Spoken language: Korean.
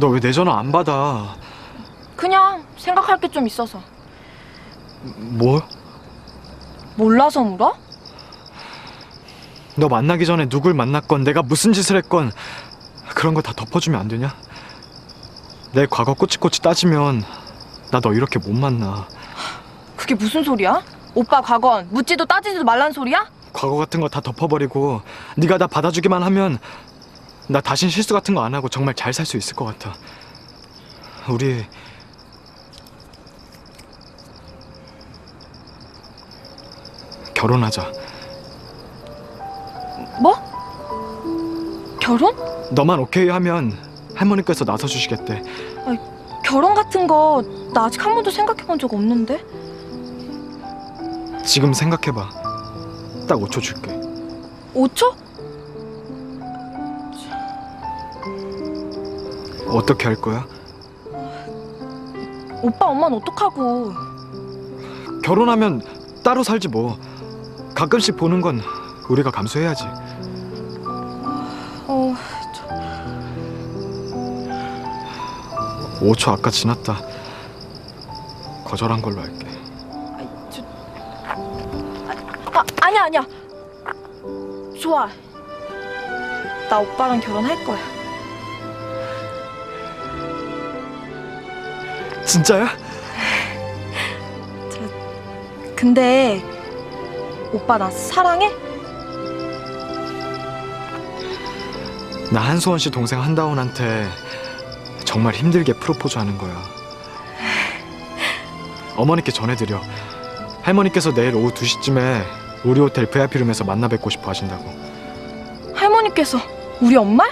너 왜 내 전화 안 받아? 그냥 생각할 게 좀 있어서. 뭐? 몰라서 물어? 너 만나기 전에 누굴 만났건 내가 무슨 짓을 했건 그런 거 다 덮어주면 안 되냐? 내 과거 꼬치꼬치 따지면 나 너 이렇게 못 만나. 그게 무슨 소리야? 오빠 과거는 묻지도 따지지도 말란 소리야? 과거 같은 거 다 덮어버리고 네가 나 받아주기만 하면 나 다신 실수 같은 거 안 하고 정말 잘 살 수 있을 것 같아. 우리 결혼하자. 뭐? 결혼? 너만 오케이 하면 할머니께서 나서 주시겠대. 결혼 같은 거 나 아직 한 번도 생각해 본 적 없는데. 지금 생각해봐. 딱 5초 줄게. 5초? 어떻게 할 거야? 오빠 엄마는 어떡하고. 결혼하면 따로 살지 뭐. 가끔씩 보는 건 우리가 감수해야지. 어, 5초 아까 지났다. 거절한 걸로 할게. 아, 아니야 아니야. 좋아. 나 오빠랑 결혼할 거야. 진짜야? 근데 오빠 나 사랑해? 나 한수원 씨 동생 한다운한테 정말 힘들게 프로포즈 하는 거야. 어머니께 전해드려. 할머니께서 내일 오후 2시쯤에 우리 호텔 VIP룸에서 만나 뵙고 싶어 하신다고. 할머니께서 우리 엄마?